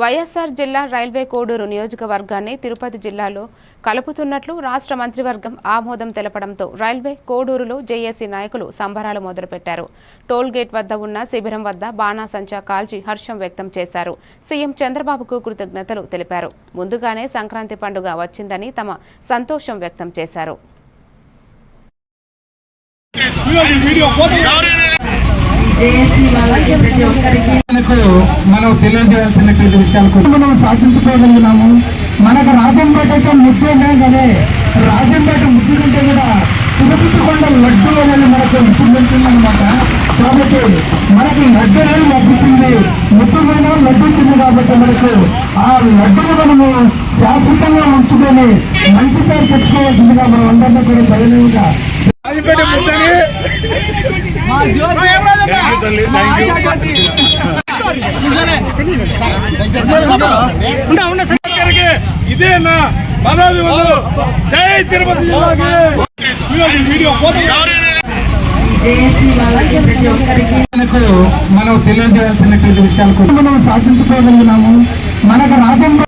వైఎస్ఆర్ జిల్లా రైల్వే కోడూరు నియోజకవర్గాన్ని తిరుపతి జిల్లాలో కలుపుతున్నట్లు రాష్ట్ర మంత్రివర్గం ఆమోదం తెలపడంతో రైల్వే కోడూరులో జేఏసీ నాయకులు సంబరాలు మొదలుపెట్టారు. టోల్ గేట్ వద్ద ఉన్న శిబిరం వద్ద బాణాసంచా కాల్చి హర్షం వ్యక్తం చేశారు. సీఎం చంద్రబాబుకు కృతజ్ఞతలు తెలిపారు. ముందుగానే సంక్రాంతి పండుగ వచ్చిందని తమ సంతోషం వ్యక్తం చేశారు. ప్రతి ఒక్కరికి మనకు మనం తెలియజేయాల్సినటువంటి విషయాలు మనం సాధించుకోగలిగినాము. మనకు రాజంపేట అయితే ముద్దునే కానీ రాజంపేట ముద్దు కంటే కూడా తిరుపతి కొండ లడ్డు అనేది మనకు ముద్దు వచ్చిందనమాట కాబట్టి మనకి లడ్డు అనేది లభించింది. లడ్డు వచ్చింది కాబట్టి మనకు ఆ లడ్డును మనము శాశ్వతంగా ఉంచుకొని మంచి పేరు తెచ్చుకోవాల్సిందిగా మనం అందరినీ కూడా సరైనవిగా రాజంపేట ముద్దని ఇదే నా పదవి వందలు జై తిరుపతి వీడియో మనం తెలియజేయాల్సినటువంటి విషయాలు మనం సాధించుకోగలిగినాము. మనకు రాజ్యంలో